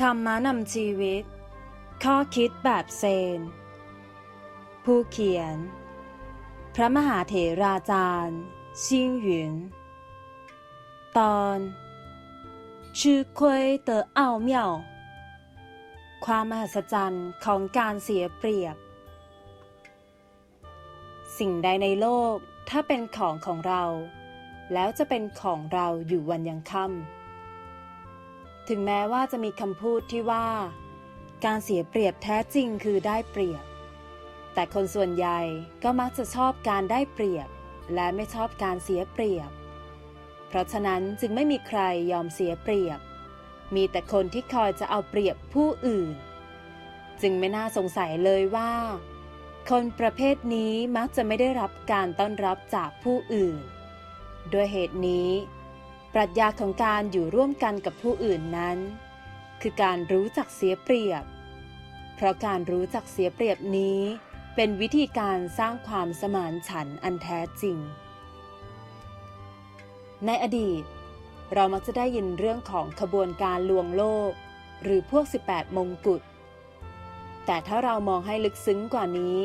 ธรรมะนำชีวิต ข้อคิดแบบเซน ผู้เขียน พระมหาเถราจารย์ชิงหยุน ตอนชื่อควยเตอเอาเมี่ยว ความมหัศจรรย์ของการเสียเปรียบ สิ่งใดในโลกถ้าเป็นของของเรา แล้วจะเป็นของเราอยู่วันยังค่ำ ถึงแม้ว่าจะมีคำพูดที่ว่า การเสียเปรียบแท้จริงคือได้เปรียบ แต่คนส่วนใหญ่ก็มักจะชอบการได้เปรียบ และไม่ชอบการเสียเปรียบ เพราะฉะนั้นจึงไม่มีใครยอมเสียเปรียบ มีแต่คนที่คอยจะเอาเปรียบผู้อื่น จึงไม่น่าสงสัยเลยว่า คนประเภทนี้มักจะไม่ได้รับการต้อนรับจากผู้อื่น ด้วยเหตุนี้ ปรัชญาของการอยู่ร่วมกันกับผู้อื่นนั้น คือการรู้จักเสียเปรียบ เพราะการรู้จักเสียเปรียบนี้ เป็นวิธีการสร้างความสมานฉันท์อันแท้จริง ในอดีต เรามักจะได้ยินเรื่องของขบวนการลวงโลก หรือพวก 18 มงกุฎแต่ถ้าเรามองให้ลึกซึ้งกว่านี้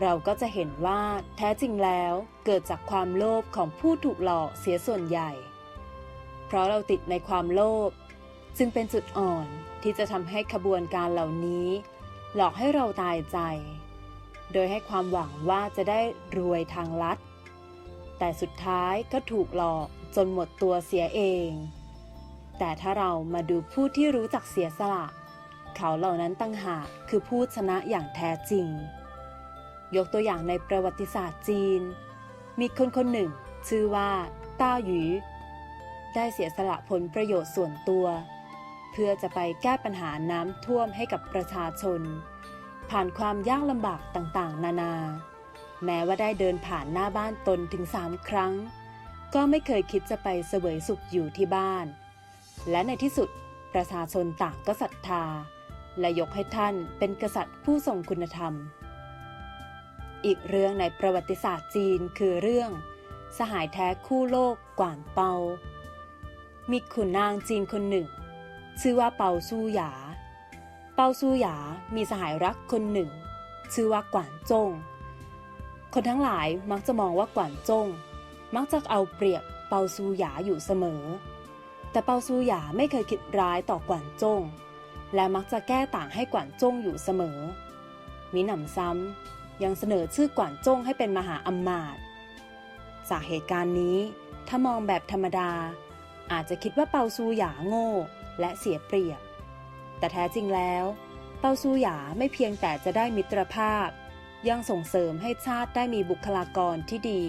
เราก็จะเห็นว่าแท้จริงแล้วเกิดจากความโลภของผู้ถูกหลอกเสียส่วนใหญ่ เพราะเราติดในความโลภจึงเป็นจุดอ่อนที่จะทำให้ขบวนการเหล่านี้ หลอกให้เราตายใจ โดยให้ความหวังว่าจะได้รวยทางลัด แต่สุดท้ายก็ถูกหลอกจนหมดตัวเสียเอง แต่ถ้าเรามาดูผู้ที่รู้จักเสียสละ เขาเหล่านั้นตั้งหากคือผู้ชนะอย่างแท้จริง ยกตัวอย่างในประวัติศาสตร์จีน มีคนคนหนึ่ง ชื่อว่าต้าหยู ได้เสียสละผลประโยชน์ส่วนตัว เพื่อจะไปแก้ปัญหาน้ำท่วมให้กับประชาชน ผ่านความยากลำบากต่างๆ นานา แม้ว่าได้เดินผ่านหน้าบ้านตนถึงสามครั้ง ก็ไม่เคยคิดจะไปเสวยสุขอยู่ที่บ้าน และในที่สุดประชาชนต่างก็ศรัทธา และยกให้ท่านเป็นกษัตริย์ผู้ทรงคุณธรรม อีกเรื่องในประวัติศาสตร์จีนคือเรื่อง สหายแท้คู่โลกกว่านเปา มีขุนนางจีนคนหนึ่ง ชื่อว่าเปาสู้หยา เปาสู้หยามีสหายรักคนหนึ่ง ชื่อว่ากว่านจง คนทั้งหลายมักจะมองว่ากว่านจง มักจะเอาเปรียบเปาซูหยาอยู่เสมอ แต่เปาซูหยาไม่เคยคิดร้ายต่อกว่านจง และมักจะแก้ต่างให้กว่านจงอยู่เสมอมิหนำซ้ำยังเสนอชื่อกว่านจงให้เป็นมหาอำมาตย์จากเหตุการณ์นี้ถ้ามองแบบธรรมดา อาจจะคิดว่าเปาซูหยาโง่และเสียเปรียบ แต่แท้จริงแล้ว เปาซูหยาไม่เพียงแต่จะได้มิตรภาพ ยังส่งเสริมให้ชาติได้มีบุคลากรที่ดี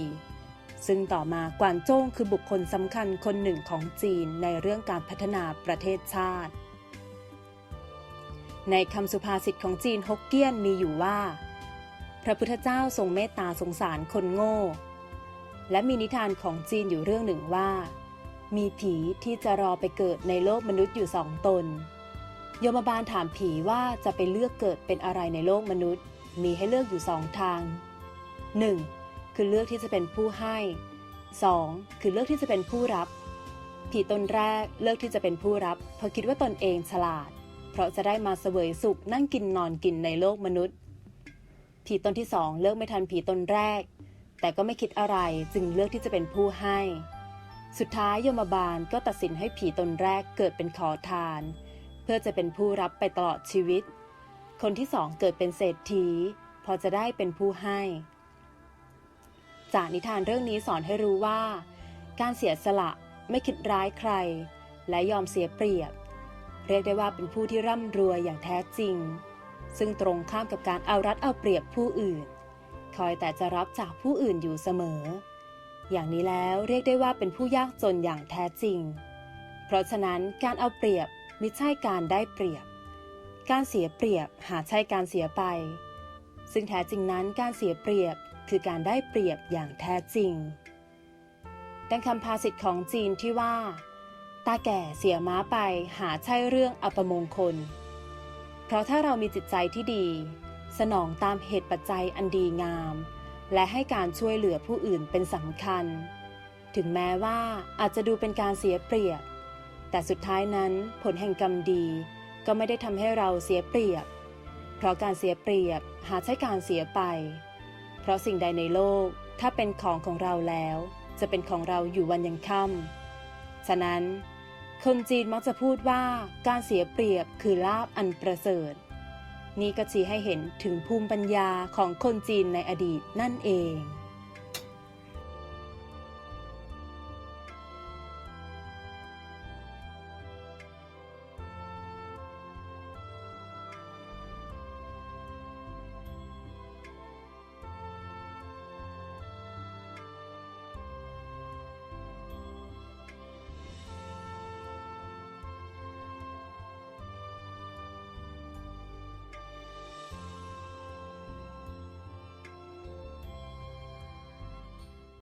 ซึ่งต่อมากวานโจ้งคือบุคคลสำคัญคนหนึ่งของจีนในเรื่องการพัฒนาประเทศชาติ ในคำสุภาษิตของจีนฮกเกี้ยนมีอยู่ว่า พระพุทธเจ้าทรงเมตตาสงสารคนโง่ และมีนิทานของจีนอยู่เรื่องหนึ่งว่า มีผีที่จะรอไปเกิดในโลกมนุษย์อยู่สองตน โยมบาลถามผีว่าจะไปเลือกเกิดเป็นอะไรในโลกมนุษย์ มีให้เลือกอยู่สองทาง 1. คือเลือกที่จะเป็นผู้ให้ 2. คือเลือกที่จะเป็นผู้รับ ผีตนแรกเลือกที่จะเป็นผู้รับ เพราะคิดว่าตนเองฉลาด เพราะจะได้มาเสวยสุขนั่งกินนอนกินในโลกมนุษย์ ผีตนที่สองเลือกไม่ทันผีตนแรก แต่ก็ไม่คิดอะไรจึงเลือกที่จะเป็นผู้ให้ สุดท้ายยมบาลก็ตัดสินให้ผีตนแรกเกิดเป็นขอทาน เพื่อจะเป็นผู้รับไปตลอดชีวิต คนที่สองเกิดเป็นเศรษฐี พอจะได้เป็นผู้ให้ จากนิทานเรื่องนี้สอนให้รู้ว่า การเสียสละไม่คิดร้ายใคร และยอมเสียเปรียบ เรียกได้ว่าเป็นผู้ที่ร่ำรวยอย่างแท้จริง ซึ่งตรงข้ามกับการเอารัดเอาเปรียบผู้อื่น คอยแต่จะรับจากผู้อื่นอยู่เสมอ อย่างนี้แล้วเรียกได้ว่าเป็นผู้ยากจนอย่างแท้จริง เพราะฉะนั้นการเอาเปรียบมิใช่การได้เปรียบ การเสียเปรียบหาใช่การเสียไป ซึ่งแท้จริงนั้นการเสียเปรียบคือการได้เปรียบอย่างแท้จริง ดังคำภาษิตของจีนที่ว่า ตาแก่เสียม้าไปหาใช่เรื่องอัปมงคล เพราะถ้าเรามีจิตใจที่ดี สนองตามเหตุปัจจัยอันดีงาม และให้การช่วยเหลือผู้อื่นเป็นสำคัญ ถึงแม้ว่าอาจจะดูเป็นการเสียเปรียบ แต่สุดท้ายนั้นผลแห่งกรรมดีก็ไม่ได้ทำให้เราเสียเปรียบ เพราะการเสียเปรียบหาใช่การเสียไป เพราะสิ่งใดในโลกถ้าเป็นของของเราแล้ว จะเป็นของเราอยู่วันยังค่ำฉะนั้น คนจีนมักจะพูดว่าการเสียเปรียบคือลาบอันประเสริฐ นี่ก็ชี้ให้เห็นถึงภูมิปัญญาของคนจีนในอดีตนั่นเอง